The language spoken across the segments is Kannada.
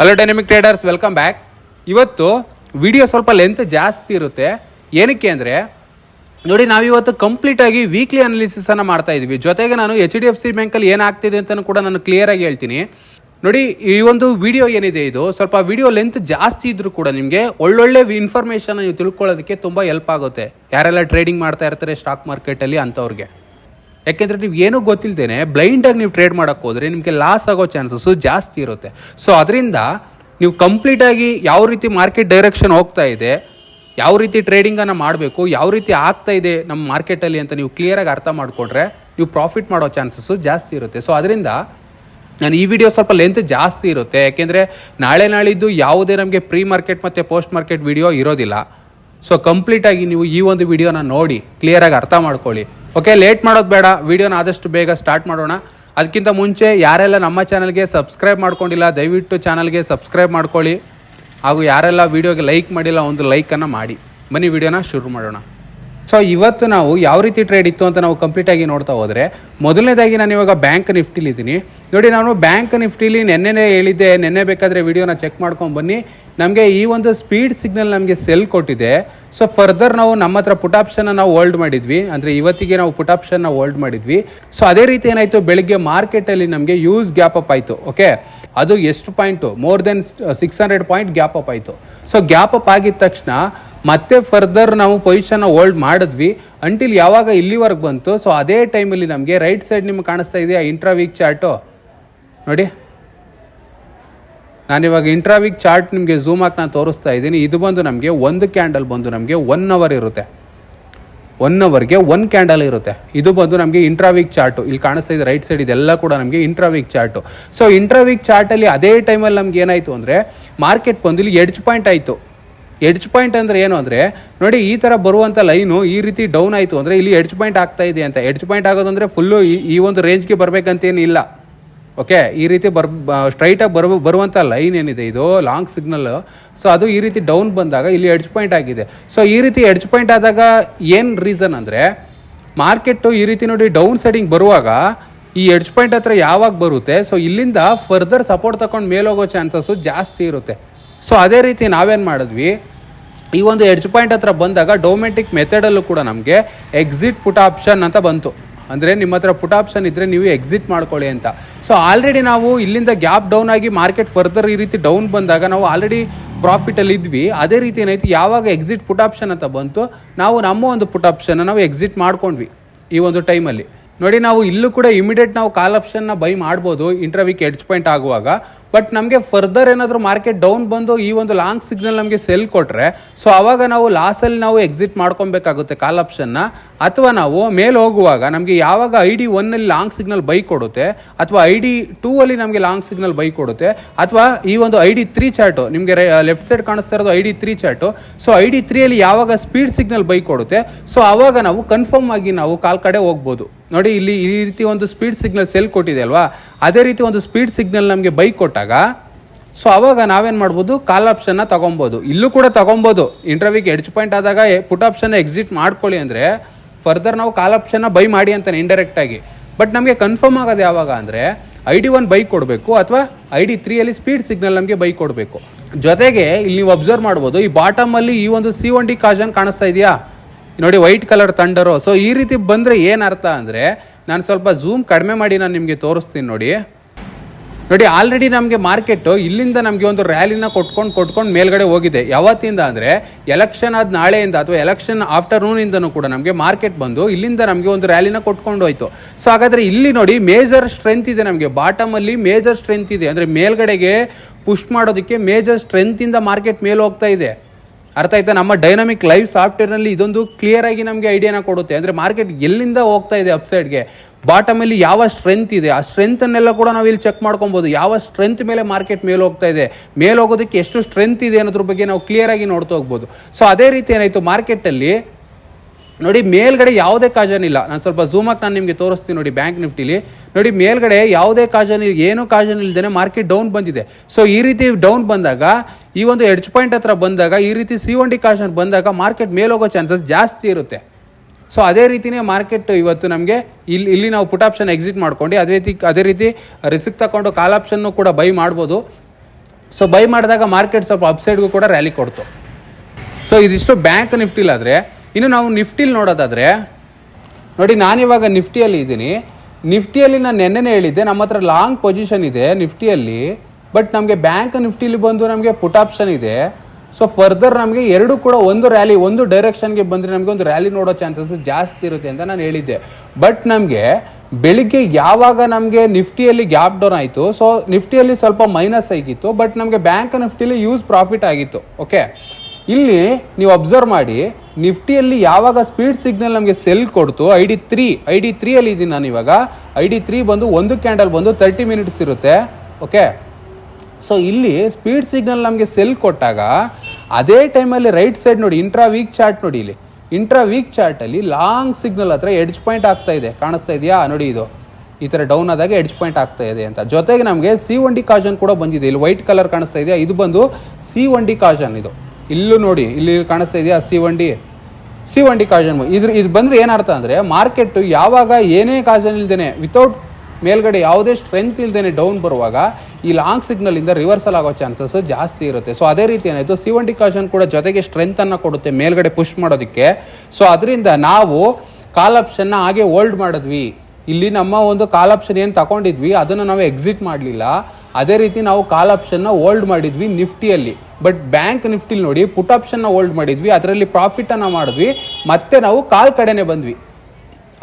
Hello dynamic traders welcome back ಇವತ್ತು ವಿಡಿಯೋ ಸ್ವಲ್ಪ ಲೆಂತ್ ಜಾಸ್ತಿ ಇರುತ್ತೆ. ಏನಕ್ಕೆ ಅಂದರೆ, ನೋಡಿ, ನಾವಿವತ್ತು ಕಂಪ್ಲೀಟಾಗಿ ವೀಕ್ಲಿ ಅನಾಲಿಸಿಸನ್ನು ಮಾಡ್ತಾ ಇದ್ವಿ. ಜೊತೆಗೆ ನಾನು ಎಚ್ ಡಿ ಎಫ್ ಸಿ ಬ್ಯಾಂಕಲ್ಲಿ ಏನಾಗ್ತಿದೆ ಅಂತಲೂ ಕೂಡ ನಾನು ಕ್ಲಿಯರಾಗಿ ಹೇಳ್ತೀನಿ. ನೋಡಿ, ಈ ಒಂದು ವಿಡಿಯೋ ಏನಿದೆ ಇದು, ಸ್ವಲ್ಪ ವಿಡಿಯೋ ಲೆಂತ್ ಜಾಸ್ತಿ ಇದ್ರೂ ಕೂಡ ನಿಮಗೆ ಒಳ್ಳೊಳ್ಳೆ ಇನ್ಫಾರ್ಮೇಷನ್ ನೀವು ತಿಳ್ಕೊಳ್ಳೋದಕ್ಕೆ ತುಂಬ ಹೆಲ್ಪ್ ಆಗುತ್ತೆ. ಯಾರೆಲ್ಲ ಟ್ರೇಡಿಂಗ್ ಮಾಡ್ತಾ ಇರ್ತಾರೆ ಸ್ಟಾಕ್ ಮಾರ್ಕೆಟಲ್ಲಿ ಅಂಥವ್ರಿಗೆ ಯಾಕೆಂದ್ರೆ ನೀವು ಏನೂ ಗೊತ್ತಿಲ್ಲದೇನೆ ಬ್ಲೈಂಡಾಗಿ ನೀವು ಟ್ರೇಡ್ ಮಾಡೋಕ್ಕೆ ಹೋದರೆ ನಿಮಗೆ ಲಾಸ್ ಆಗೋ ಚಾನ್ಸಸ್ಸು ಜಾಸ್ತಿ ಇರುತ್ತೆ. ಸೊ ಅದರಿಂದ ನೀವು ಕಂಪ್ಲೀಟಾಗಿ ಯಾವ ರೀತಿ ಮಾರ್ಕೆಟ್ ಡೈರೆಕ್ಷನ್ ಹೋಗ್ತಾ ಇದೆ, ಯಾವ ರೀತಿ ಟ್ರೇಡಿಂಗನ್ನು ಮಾಡಬೇಕು, ಯಾವ ರೀತಿ ಆಗ್ತಾ ಇದೆ ನಮ್ಮ ಮಾರ್ಕೆಟಲ್ಲಿ ಅಂತ ನೀವು ಕ್ಲಿಯರಾಗಿ ಅರ್ಥ ಮಾಡಿಕೊಂಡ್ರೆ ನೀವು ಪ್ರಾಫಿಟ್ ಮಾಡೋ ಚಾನ್ಸಸ್ಸು ಜಾಸ್ತಿ ಇರುತ್ತೆ. ಸೊ ಅದರಿಂದ ನಾನು ಈ ವಿಡಿಯೋ ಸ್ವಲ್ಪ ಲೆಂತ್ ಜಾಸ್ತಿ ಇರುತ್ತೆ. ಯಾಕೆಂದರೆ ನಾಳೆ ನಾಳಿದ್ದು ಯಾವುದೇ ನಮಗೆ ಪ್ರೀ ಮಾರ್ಕೆಟ್ ಮತ್ತು ಪೋಸ್ಟ್ ಮಾರ್ಕೆಟ್ ವಿಡಿಯೋ ಇರೋದಿಲ್ಲ ಸೊ ಕಂಪ್ಲೀಟಾಗಿ ನೀವು ಈ ಒಂದು ವಿಡಿಯೋನ ನೋಡಿ ಕ್ಲಿಯರಾಗಿ ಅರ್ಥ ಮಾಡ್ಕೊಳ್ಳಿ. ಓಕೆ ಲೇಟ್ ಮಾಡೋದು ಬೇಡ. ವಿಡಿಯೋನ ಆದಷ್ಟು ಬೇಗ ಸ್ಟಾರ್ಟ್ ಮಾಡೋಣ. ಅದಕ್ಕಿಂತ ಮುಂಚೆ ಯಾರೆಲ್ಲ ನಮ್ಮ ಚಾನಲ್ಗೆ ಸಬ್ಸ್ಕ್ರೈಬ್ ಮಾಡ್ಕೊಂಡಿಲ್ಲ, ದಯವಿಟ್ಟು ಚಾನಲ್ಗೆ ಸಬ್ಸ್ಕ್ರೈಬ್ ಮಾಡ್ಕೊಳ್ಳಿ. ಹಾಗೂ ಯಾರೆಲ್ಲ ವೀಡಿಯೋಗೆ ಲೈಕ್ ಮಾಡಿಲ್ಲ, ಒಂದು ಲೈಕನ್ನು ಮಾಡಿ. ಬನ್ನಿ ವಿಡಿಯೋನ ಶುರು ಮಾಡೋಣ. ಸೊ ಇವತ್ತು ನಾವು ಯಾವ ರೀತಿ ಟ್ರೇಡ್ ಇತ್ತು ಅಂತ ನಾವು ಕಂಪ್ಲೀಟಾಗಿ ನೋಡ್ತಾ ಹೋದರೆ, ಮೊದಲನೇದಾಗಿ ನಾನು ಇವಾಗ ಬ್ಯಾಂಕ್ ನಿಫ್ಟಿಲಿದ್ದೀನಿ ನೋಡಿ, ನಾನು ಬ್ಯಾಂಕ್ ನಿಫ್ಟಿಲಿ ನೆನ್ನೆನೇ ಹೇಳಿದ್ದೆ, ನೆನ್ನೆ ಬೇಕಾದರೆ ವಿಡಿಯೋನ ಚೆಕ್ ಮಾಡ್ಕೊಂಡು ಬನ್ನಿ. ನಮಗೆ ಈ ಒಂದು ಸ್ಪೀಡ್ ಸಿಗ್ನಲ್ ನಮಗೆ ಸೆಲ್ ಕೊಟ್ಟಿದೆ. ಸೊ ಫರ್ದರ್ ನಾವು ನಮ್ಮ ಹತ್ರ ಪುಟ್ ಆಪ್ಷನ್ ನಾವು ಹೋಲ್ಡ್ ಮಾಡಿದ್ವಿ. ಅಂದರೆ ಇವತ್ತಿಗೆ ನಾವು ಪುಟ್ ಆಪ್ಷನ್ನ ಹೋಲ್ಡ್ ಮಾಡಿದ್ವಿ. ಸೊ ಅದೇ ರೀತಿ ಏನಾಯಿತು? ಬೆಳಿಗ್ಗೆ ಮಾರ್ಕೆಟಲ್ಲಿ ನಮಗೆ ಯೂಸ್ ಗ್ಯಾಪ್ ಅಪ್ ಆಯಿತು. ಓಕೆ ಅದು ಎಷ್ಟು point more than six hundred point gap up ಆಯಿತು. ಸೊ ಗ್ಯಾಪ್ ಅಪ್ ಆಗಿದ ತಕ್ಷಣ ಮತ್ತೆ ಫರ್ದರ್ ನಾವು ಪೊಸಿಷನ್ ಹೋಲ್ಡ್ ಮಾಡಿದ್ವಿ. ಅಂಟಿಲ್ ಯಾವಾಗ ಇಲ್ಲಿವರೆಗೆ ಬಂತು? ಸೊ ಅದೇ ಟೈಮಲ್ಲಿ ನಮಗೆ ರೈಟ್ ಸೈಡ್ ನಿಮ್ಗೆ ಕಾಣಿಸ್ತಾ ಇದೆಯಾ? ಇಂಟ್ರಾ ವೀಕ್ ಚಾರ್ಟು ನೋಡಿ. ನಾನಿವಾಗ ಇಂಟ್ರಾವಿಕ್ ಚಾರ್ಟ್ ನಿಮಗೆ ಝೂಮ್ ಹಾಕಿ ನಾನು ತೋರಿಸ್ತಾ ಇದ್ದೀನಿ. ಇದು ಬಂದು ನಮಗೆ ಒಂದು ಕ್ಯಾಂಡಲ್ ಬಂದು ನಮಗೆ ಒನ್ ಅವರ್ ಇರುತ್ತೆ. ಒನ್ ಅವರ್ಗೆ ಒನ್ ಕ್ಯಾಂಡಲ್ ಇರುತ್ತೆ. ಇದು ಬಂದು ನಮಗೆ ಇಂಟ್ರಾವಿಕ್ ಚಾರ್ಟು ಇಲ್ಲಿ ಕಾಣಿಸ್ತಾ ಇದೆ ರೈಟ್ ಸೈಡ್ ಇದೆಲ್ಲ ಕೂಡ ನಮಗೆ ಇಂಟ್ರಾವಿಕ್ ಚಾರ್ಟು ಸೊ ಇಂಟ್ರಾವಿಕ್ ಚಾರ್ಟಲ್ಲಿ ಅದೇ ಟೈಮಲ್ಲಿ ನಮ್ಗೆ ಏನಾಯಿತು ಅಂದರೆ ಮಾರ್ಕೆಟ್ ಬಂದು ಇಲ್ಲಿ ಎಡ್ಜ್ ಪಾಯಿಂಟ್ ಆಯಿತು. ಎಡ್ಜ್ ಪಾಯಿಂಟ್ ಅಂದರೆ ಏನು ಅಂದರೆ, ನೋಡಿ ಈ ಥರ ಬರುವಂಥ ಲೈನು ಈ ರೀತಿ ಡೌನ್ ಆಯಿತು ಅಂದರೆ ಇಲ್ಲಿ ಎಡ್ಜ್ ಪಾಯಿಂಟ್ ಆಗ್ತಾ ಇದೆ ಅಂತ. ಎಡ್ಜ್ ಪಾಯಿಂಟ್ ಆಗೋದು ಅಂದರೆ ಫುಲ್ಲು ಈ ಒಂದು ರೇಂಜ್ಗೆ ಬರಬೇಕಂತೇನು ಇಲ್ಲ ಓಕೆ ಈ ರೀತಿ ಬರ್ ಸ್ಟ್ರೈಟಾಗಿ ಬರುವ ಬರುವಂಥ ಲೈನ್ ಏನಿದೆ ಇದು? ಲಾಂಗ್ ಸಿಗ್ನಲ್ ಸೊ ಅದು ಈ ರೀತಿ ಡೌನ್ ಬಂದಾಗ ಇಲ್ಲಿ ಎಡ್ಜ್ ಪಾಯಿಂಟ್ ಆಗಿದೆ. ಸೊ ಈ ರೀತಿ ಎಡ್ಜ್ ಪಾಯಿಂಟ್ ಆದಾಗ ಏನು ರೀಸನ್ ಅಂದರೆ ಮಾರ್ಕೆಟು ಈ ರೀತಿ ನೋಡಿ ಡೌನ್ ಸೈಡಿಂಗ್ ಬರುವಾಗ ಈ ಎಡ್ಜ್ ಪಾಯಿಂಟ್ ಹತ್ರ ಯಾವಾಗ ಬರುತ್ತೆ? ಸೊ ಇಲ್ಲಿಂದ ಫರ್ದರ್ ಸಪೋರ್ಟ್ ತಗೊಂಡು ಮೇಲೋಗೋ ಚಾನ್ಸಸ್ಸು ಜಾಸ್ತಿ ಇರುತ್ತೆ. ಸೊ ಅದೇ ರೀತಿ ನಾವೇನು ಮಾಡಿದ್ವಿ? ಈ ಒಂದು ಎಡ್ಜ್ ಪಾಯಿಂಟ್ ಹತ್ರ ಬಂದಾಗ ಡೊಮೆಟಿಕ್ ಮೆಥಡಲ್ಲೂ ಕೂಡ ನಮಗೆ ಎಕ್ಸಿಟ್ ಪುಟ್ ಆಪ್ಷನ್ ಅಂತ ಬಂತು. ಅಂದರೆ ನಿಮ್ಮ ಹತ್ರ ಪುಟ್ ಆಪ್ಷನ್ ಇದ್ದರೆ ನೀವು ಎಕ್ಸಿಟ್ ಮಾಡ್ಕೊಳ್ಳಿ ಅಂತ. ಸೊ ಆಲ್ರೆಡಿ ನಾವು ಇಲ್ಲಿಂದ ಗ್ಯಾಪ್ ಡೌನ್ ಆಗಿ ಮಾರ್ಕೆಟ್ ಫರ್ದರ್ ಈ ರೀತಿ ಡೌನ್ ಬಂದಾಗ ನಾವು ಆಲ್ರೆಡಿ ಪ್ರಾಫಿಟಲ್ಲಿ ಇದ್ವಿ. ಅದೇ ರೀತಿ ಏನಾಯಿತು? ಯಾವಾಗ ಎಕ್ಸಿಟ್ ಪುಟ್ ಆಪ್ಷನ್ ಅಂತ ಬಂತು, ನಾವು ನಮ್ಮ ಒಂದು ಪುಟ್ ಆಪ್ಷನ್ನ ನಾವು ಎಕ್ಸಿಟ್ ಮಾಡ್ಕೊಂಡ್ವಿ ಈ ಒಂದು ಟೈಮಲ್ಲಿ ನೋಡಿ, ನಾವು ಇಲ್ಲೂ ಕೂಡ ಇಮಿಡಿಯೇಟ್ ನಾವು ಕಾಲ್ ಆಪ್ಷನ್ನ ಬೈ ಮಾಡ್ಬೋದು ಇಂಟರ್ವೀಕ್ ಎಡ್ಜ್ ಪಾಯಿಂಟ್ ಆಗುವಾಗ. ಬಟ್ ನಮಗೆ ಫರ್ದರ್ ಏನಾದರೂ ಮಾರ್ಕೆಟ್ ಡೌನ್ ಬಂದು ಈ ಒಂದು ಲಾಂಗ್ ಸಿಗ್ನಲ್ ನಮಗೆ ಸೆಲ್ ಕೊಟ್ಟರೆ ಸೊ ಆವಾಗ ನಾವು ಲಾಸಲ್ಲಿ ನಾವು ಎಕ್ಸಿಟ್ ಮಾಡ್ಕೊಬೇಕಾಗುತ್ತೆ ಕಾಲ್ ಆಪ್ಷನ್ನ ಅಥವಾ ನಾವು ಮೇಲೆ ಹೋಗುವಾಗ ನಮಗೆ ಯಾವಾಗ ಐ ಡಿ ಒನ್ನಲ್ಲಿ ಲಾಂಗ್ ಸಿಗ್ನಲ್ ಬೈ ಕೊಡುತ್ತೆ, ಅಥವಾ ಐ ಡಿ ಟೂ ಅಲ್ಲಿ ನಮಗೆ ಲಾಂಗ್ ಸಿಗ್ನಲ್ ಬೈ ಕೊಡುತ್ತೆ, ಅಥವಾ ಈ ಒಂದು ಐ ಡಿ ತ್ರೀ ಚಾರ್ಟು, ನಿಮಗೆ ಲೆಫ್ಟ್ ಸೈಡ್ ಕಾಣಿಸ್ತಾ ಇರೋದು I D three chart so I D ತ್ರೀಯಲ್ಲಿ ಯಾವಾಗ ಸ್ಪೀಡ್ ಸಿಗ್ನಲ್ ಬೈ ಕೊಡುತ್ತೆ ಸೊ ಆವಾಗ ನಾವು ಕನ್ಫರ್ಮ್ ಆಗಿ ನಾವು ಕಾಲ್ ಕಡೆ ಹೋಗ್ಬೋದು. ನೋಡಿ, ಇಲ್ಲಿ ಈ ರೀತಿ ಒಂದು ಸ್ಪೀಡ್ ಸಿಗ್ನಲ್ ಸೆಲ್ ಕೊಟ್ಟಿದೆ ಅಲ್ವಾ? ಅದೇ ರೀತಿ ಒಂದು ಸ್ಪೀಡ್ ಸಿಗ್ನಲ್ ನಮಗೆ ಬೈಕ್ ಕೊಟ್ಟಾಗ ಸೊ ಅವಾಗ ನಾವೇನು ಮಾಡ್ಬೋದು? ಕಾಲ್ ಆಪ್ಷನ್ನ ತೊಗೊಬೋದು. ಇಲ್ಲೂ ಕೂಡ ತೊಗೊಬೋದು. ಇಂಟರ್ವ್ಯೂಗೆ ಎಡ್ಜ್ ಪಾಯಿಂಟ್ ಆದಾಗ ಪುಟ್ ಆಪ್ಷನ್ನ ಎಕ್ಸಿಟ್ ಮಾಡ್ಕೊಳ್ಳಿ ಅಂದರೆ ಫರ್ದರ್ ನಾವು ಕಾಲ್ ಆಪ್ಷನ್ನ ಬೈ ಮಾಡಿ ಅಂತಾನೆ ಇಂಡೈರೆಕ್ಟಾಗಿ ಬಟ್ ನಮಗೆ ಕನ್ಫರ್ಮ್ ಆಗೋದು ಯಾವಾಗ ಅಂದರೆ ಐ ಡಿ ಒನ್ ಬೈಕ್ ಕೊಡಬೇಕು ಅಥವಾ ಐ ಡಿ ತ್ರೀಯಲ್ಲಿ ಸ್ಪೀಡ್ ಸಿಗ್ನಲ್ ನಮಗೆ ಬೈಕ್ ಕೊಡಬೇಕು. ಜೊತೆಗೆ ಇಲ್ಲಿ ನೀವು ಅಬ್ಸರ್ವ್ ಮಾಡ್ಬೋದು, ಈ ಬಾಟಮಲ್ಲಿ ಈ ಒಂದು ಸಿ ಒನ್ ಡಿ ಕಾಜನ್ ಕಾಣಿಸ್ತಾ ಇದೆಯಾ? ನೋಡಿ ವೈಟ್ ಕಲರ್ ತಂಡರು. ಸೊ ಈ ರೀತಿ ಬಂದರೆ ಏನು ಅರ್ಥ ಅಂದರೆ, ನಾನು ಸ್ವಲ್ಪ ಝೂಮ್ ಕಡಿಮೆ ಮಾಡಿ ನಾನು ನಿಮಗೆ ತೋರಿಸ್ತೀನಿ ನೋಡಿ. ನೋಡಿ ಆಲ್ರೆಡಿ ನಮಗೆ ಮಾರ್ಕೆಟು ಇಲ್ಲಿಂದ ನಮಗೆ ಒಂದು ರ್ಯಾಲಿನ ಕೊಟ್ಕೊಂಡು ಕೊಟ್ಕೊಂಡು ಮೇಲ್ಗಡೆ ಹೋಗಿದೆ. ಯಾವತ್ತಿಂದ ಅಂದರೆ ಎಲೆಕ್ಷನ್ ಆದ ನಾಳೆಯಿಂದ ಅಥವಾ ಎಲೆಕ್ಷನ್ ಆಫ್ಟರ್ನೂನಿಂದನೂ ಕೂಡ ನಮಗೆ ಮಾರ್ಕೆಟ್ ಬಂದು ಇಲ್ಲಿಂದ ನಮಗೆ ಒಂದು ರ್ಯಾಲಿನ ಕೊಟ್ಕೊಂಡು ಹೋಯ್ತು. ಸೊ ಹಾಗಾದರೆ ಇಲ್ಲಿ ನೋಡಿ ಮೇಜರ್ ಸ್ಟ್ರೆಂತ್ ಇದೆ ನಮಗೆ. ಬಾಟಮಲ್ಲಿ ಮೇಜರ್ ಸ್ಟ್ರೆಂತ್ ಇದೆ. ಅಂದರೆ ಮೇಲ್ಗಡೆಗೆ ಪುಷ್ ಮಾಡೋದಕ್ಕೆ ಮೇಜರ್ ಸ್ಟ್ರೆಂತಿಂದ ಮಾರ್ಕೆಟ್ ಮೇಲೆ ಹೋಗ್ತಾ ಇದೆ. ಅರ್ಥ ಆಯ್ತಾ? ನಮ್ಮ ಡೈನಾಮಿಕ್ ಲೈವ್ ಸಾಫ್ಟ್ವೇರ್ನಲ್ಲಿ ಇದೊಂದು ಕ್ಲಿಯರ್ ಆಗಿ ನಮಗೆ ಐಡಿಯಾನ ಕೊಡುತ್ತೆ. ಅಂದರೆ ಮಾರ್ಕೆಟ್ ಎಲ್ಲಿಂದ ಹೋಗ್ತಾ ಇದೆ ಅಪ್ಸೈಡ್ಗೆ ಬಾಟಮಲ್ಲಿ ಯಾವ ಸ್ಟ್ರೆಂತ್ ಇದೆ? ಆ ಸ್ಟ್ರೆಂತನ್ನೆಲ್ಲ ಕೂಡ ನಾವು ಇಲ್ಲಿ ಚೆಕ್ ಮಾಡ್ಕೊಬೋದು. ಯಾವ ಸ್ಟ್ರೆಂತ್ ಮೇಲೆ ಮಾರ್ಕೆಟ್ ಮೇಲೆ ಹೋಗ್ತಾ ಇದೆ? ಮೇಲೆ ಹೋಗೋದಕ್ಕೆ ಎಷ್ಟು ಸ್ಟ್ರೆಂತ್ ಇದೆ ಅನ್ನೋದ್ರ ಬಗ್ಗೆ ನಾವು ಕ್ಲಿಯರ್ ಆಗಿ ನೋಡ್ತಾ ಹೋಗ್ಬೋದು. ಸೊ ಅದೇ ರೀತಿ ಏನಾಯಿತು? ಮಾರ್ಕೆಟಲ್ಲಿ ನೋಡಿ, ಮೇಲ್ಗಡೆ ಯಾವುದೇ ಕಾಜನ್ ಇಲ್ಲ. ನಾನು ಸ್ವಲ್ಪ ಝೂಮಾಗಿ ನಾನು ನಿಮಗೆ ತೋರಿಸ್ತೀನಿ ನೋಡಿ ಬ್ಯಾಂಕ್ ನಿಫ್ಟಿಲಿ. ನೋಡಿ, ಮೇಲ್ಗಡೆ ಯಾವುದೇ ಕಾಜನ್ ಇಲ್ಲ ಏನೂ ಕಾಜನ್ ಮಾರ್ಕೆಟ್ ಡೌನ್ ಬಂದಿದೆ. ಸೊ ಈ ರೀತಿ ಡೌನ್ ಬಂದಾಗ, ಈ ಒಂದು ಎಡ್ಜ್ ಪಾಯಿಂಟ್ ಹತ್ರ ಬಂದಾಗ, ಈ ರೀತಿ ಸಿ ಒನ್ ಡಿ ಕಾಜನ್ ಬಂದಾಗ ಮಾರ್ಕೆಟ್ ಮೇಲೋಗೋ ಚಾನ್ಸಸ್ ಜಾಸ್ತಿ ಇರುತ್ತೆ. ಸೊ ಅದೇ ರೀತಿನೇ ಮಾರ್ಕೆಟ್ ಇವತ್ತು ನಮಗೆ ಇಲ್ಲಿ ಇಲ್ಲಿ ನಾವು ಪುಟ್ ಆಪ್ಷನ್ ಎಕ್ಸಿಟ್ ಮಾಡ್ಕೊಂಡು, ಅದೇ ರೀತಿ ಅದೇ ರೀತಿ ರಿಸ್ಕ್ ತಗೊಂಡು ಕಾಲ್ ಆಪ್ಷನ್ನು ಕೂಡ ಬೈ ಮಾಡ್ಬೋದು. ಸೊ ಬೈ ಮಾಡಿದಾಗ ಮಾರ್ಕೆಟ್ ಸ್ವಲ್ಪ ಅಪ್ಸೈಡ್ಗೂ ಕೂಡ ರ್ಯಾಲಿ ಕೊಡ್ತು. ಸೊ ಇದಿಷ್ಟು ಬ್ಯಾಂಕ್ ನಿಫ್ಟಿಲಾದರೆ ಇನ್ನು ನಾವು ನಿಫ್ಟಿಲಿ ನೋಡೋದಾದರೆ, ನೋಡಿ ನಾನಿವಾಗ ನಿಫ್ಟಿಯಲ್ಲಿ ಇದ್ದೀನಿ. ನಿಫ್ಟಿಯಲ್ಲಿ ನಾನು ನೆನ್ನೆನೇ ಹೇಳಿದ್ದೆ, ನಮ್ಮ ಹತ್ರ ಲಾಂಗ್ ಪೊಸಿಷನ್ ಇದೆ ನಿಫ್ಟಿಯಲ್ಲಿ ಬಟ್ ನಮಗೆ ಬ್ಯಾಂಕ್ ನಿಫ್ಟಿಲಿ ಬಂದು ನಮಗೆ ಪುಟ್ ಆಪ್ಷನ್ ಇದೆ. ಸೊ ಫರ್ದರ್ ನಮಗೆ ಎರಡು ಕೂಡ ಒಂದು ರ್ಯಾಲಿ ಒಂದು ಡೈರೆಕ್ಷನ್ಗೆ ಬಂದರೆ ನಮಗೆ ಒಂದು ರ್ಯಾಲಿ ನೋಡೋ ಚಾನ್ಸಸ್ ಜಾಸ್ತಿ ಇರುತ್ತೆ ಅಂತ ನಾನು ಹೇಳಿದ್ದೆ. ಬಟ್ ನಮಗೆ ಬೆಳಿಗ್ಗೆ ಯಾವಾಗ ನಮಗೆ ನಿಫ್ಟಿಯಲ್ಲಿ ಗ್ಯಾಪ್ ಡೌನ್ ಆಯಿತು ಸೊ ನಿಫ್ಟಿಯಲ್ಲಿ ಸ್ವಲ್ಪ ಮೈನಸ್ ಆಗಿತ್ತು ಬಟ್ ನಮಗೆ ಬ್ಯಾಂಕ್ ನಿಫ್ಟಿಲಿ ಯೂಸ್ ಪ್ರಾಫಿಟ್ ಆಗಿತ್ತು ಓಕೆ ಇಲ್ಲಿ ನೀವು ಅಬ್ಸರ್ವ್ ಮಾಡಿ, ನಿಫ್ಟಿಯಲ್ಲಿ ಯಾವಾಗ ಸ್ಪೀಡ್ ಸಿಗ್ನಲ್ ನಮಗೆ ಸೆಲ್ ಕೊಡ್ತು I D three I D ತ್ರೀಯಲ್ಲಿ ಇದ್ದೀನಿ ನಾನು ಇವಾಗ. ಐ ಡಿ ತ್ರೀ ಬಂದು ಒಂದು ಕ್ಯಾಂಡಲ್ ಬಂದು ತರ್ಟಿ ಮಿನಿಟ್ಸ್ ಇರುತ್ತೆ ಓಕೆ ಸೊ ಇಲ್ಲಿ ಸ್ಪೀಡ್ ಸಿಗ್ನಲ್ ನಮಗೆ ಸೆಲ್ ಕೊಟ್ಟಾಗ, ಅದೇ ಟೈಮಲ್ಲಿ ರೈಟ್ ಸೈಡ್ ನೋಡಿ ಇಂಟ್ರಾ ವೀಕ್ ಚಾರ್ಟ್ ನೋಡಿ ಇಲ್ಲಿ. ಇಂಟ್ರಾ ವೀಕ್ ಚಾರ್ಟಲ್ಲಿ ಲಾಂಗ್ ಸಿಗ್ನಲ್ ಹತ್ರ ಎಡ್ಜ್ ಪಾಯಿಂಟ್ ಆಗ್ತಾ ಇದೆ. ಕಾಣಿಸ್ತಾ ಇದೆಯಾ? ನೋಡಿ ಇದು. ಈ ಥರ ಡೌನ್ ಆದಾಗ ಎಡ್ಜ್ ಪಾಯಿಂಟ್ ಆಗ್ತಾ ಇದೆ ಅಂತ. ಜೊತೆಗೆ ನಮಗೆ ಸಿ ಒನ್ ಡಿ ಕಾಜನ್ ಕೂಡ ಬಂದಿದೆ. ಇಲ್ಲಿ ವೈಟ್ ಕಲರ್ ಕಾಣಿಸ್ತಾ ಇದೆಯಾ? ಇದು ಬಂದು ಸಿ ಒನ್ ಡಿ ಕಾಜನ್ ಇದು. ಇಲ್ಲೂ ನೋಡಿ, ಇಲ್ಲಿ ಕಾಣಿಸ್ತಾ ಇದೆಯಾ? C one D C one D ಕಾಜನ್ ಇದ್ರ ಇದು ಬಂದರೆ ಏನರ್ಥ ಅಂದರೆ ಮಾರ್ಕೆಟ್ ಯಾವಾಗ ಏನೇ ಕಾಜನ್ ಇಲ್ದೇನೆ ವಿತೌಟ್ ಮೇಲ್ಗಡೆ ಯಾವುದೇ ಸ್ಟ್ರೆಂತ್ ಇಲ್ದೇನೆ ಡೌನ್ ಬರುವಾಗ, ಈ ಲಾಂಗ್ ಸಿಗ್ನಲ್ ಇಂದ ರಿವರ್ಸಲ್ ಆಗೋ ಚಾನ್ಸಸ್ ಜಾಸ್ತಿ ಇರುತ್ತೆ. ಸೊ ಅದೇ ರೀತಿ ಏನಾಯಿತು? ಸಿ ಒನ್ ಡಿ ಕಾಜನ್ ಕೂಡ ಜೊತೆಗೆ ಸ್ಟ್ರೆಂತನ್ನು ಕೊಡುತ್ತೆ, ಮೇಲ್ಗಡೆ ಪುಷ್ ಮಾಡೋದಕ್ಕೆ. ಸೊ ಅದರಿಂದ ನಾವು ಕಾಲ್ ಆಪ್ಷನ್ನ ಹಾಗೆ ಹೋಲ್ಡ್ ಮಾಡಿದ್ವಿ. ಇಲ್ಲಿ ನಮ್ಮ ಒಂದು ಕಾಲ್ ಆಪ್ಷನ್ ಏನು ತಗೊಂಡಿದ್ವಿ, ಅದನ್ನು ನಾವು ಎಕ್ಸಿಟ್ ಮಾಡಲಿಲ್ಲ. ಅದೇ ರೀತಿ ನಾವು ಕಾಲ್ ಆಪ್ಷನ್ನ ಹೋಲ್ಡ್ ಮಾಡಿದ್ವಿ ನಿಫ್ಟಿಯಲ್ಲಿ. ಬಟ್ ಬ್ಯಾಂಕ್ ನಿಫ್ಟಿಲಿ ನೋಡಿ ಪುಟ್ ಆಪ್ಷನ್ನ ಹೋಲ್ಡ್ ಮಾಡಿದ್ವಿ, ಅದರಲ್ಲಿ ಪ್ರಾಫಿಟನ್ನು ಮಾಡಿದ್ವಿ, ಮತ್ತೆ ನಾವು ಕಾಲ್ ಕಡೆನೆ ಬಂದ್ವಿ.